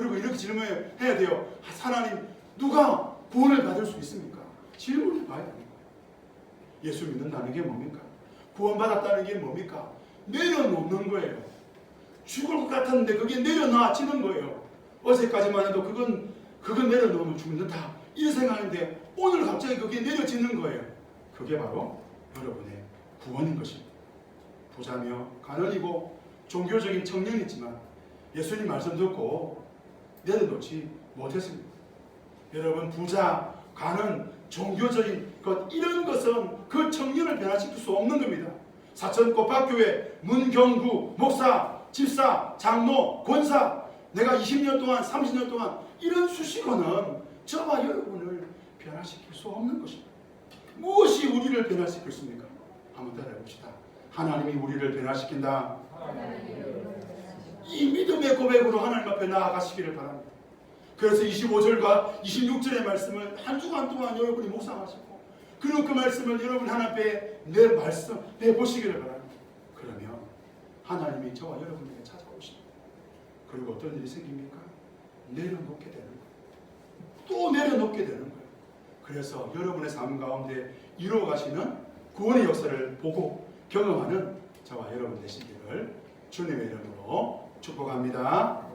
이렇게 질문해야 돼요. 하나님 누가 구원을 받을 수 있습니까? 질문해 봐야 됩니다. 예수 믿는다는 게 뭡니까? 구원받았다는 게 뭡니까? 내려놓는 거예요. 죽을 것 같았는데 그게 내려놔지는 거예요. 어제까지만 해도 그건 그건 내려놓으면 죽는다. 이 생각인데 오늘 갑자기 그게 내려지는 거예요. 그게 바로 여러분의 구원인 것입니다. 부자며 가난이고 종교적인 청년이지만 예수님 말씀 듣고 내려놓지 못했습니다. 여러분 부자, 가난, 종교적인 것 이런 것은 그 청년을 변화시킬 수 없는 겁니다. 사천 꽃학교회 문경구 목사, 집사, 장로, 권사 내가 20년 동안 30년 동안 이런 수식어는 저와 여러분을 변화시킬 수 없는 것입니다. 무엇이 우리를 변화시켰습니까? 한번 따라해 봅시다. 하나님이 우리를 변화시킨다. 이 믿음의 고백으로 하나님 앞에 나아가시기를 바랍니다. 그래서 25절과 26절의 말씀을 한 주간 동안 여러분이 묵상하시고 그리고 그 말씀을 여러분 하나님 앞에 내 말씀 내 보시기를 바랍니다. 그러면 하나님이 저와 여러분에게 찾아오십니다. 그리고 어떤 일이 생깁니까? 내려놓게 되는 거예요. 또 내려놓게 되는 거예요. 그래서 여러분의 삶 가운데 이루어가시는 구원의 역사를 보고 경험하는 저와 여러분 되시기를 주님의 이름으로 축복합니다.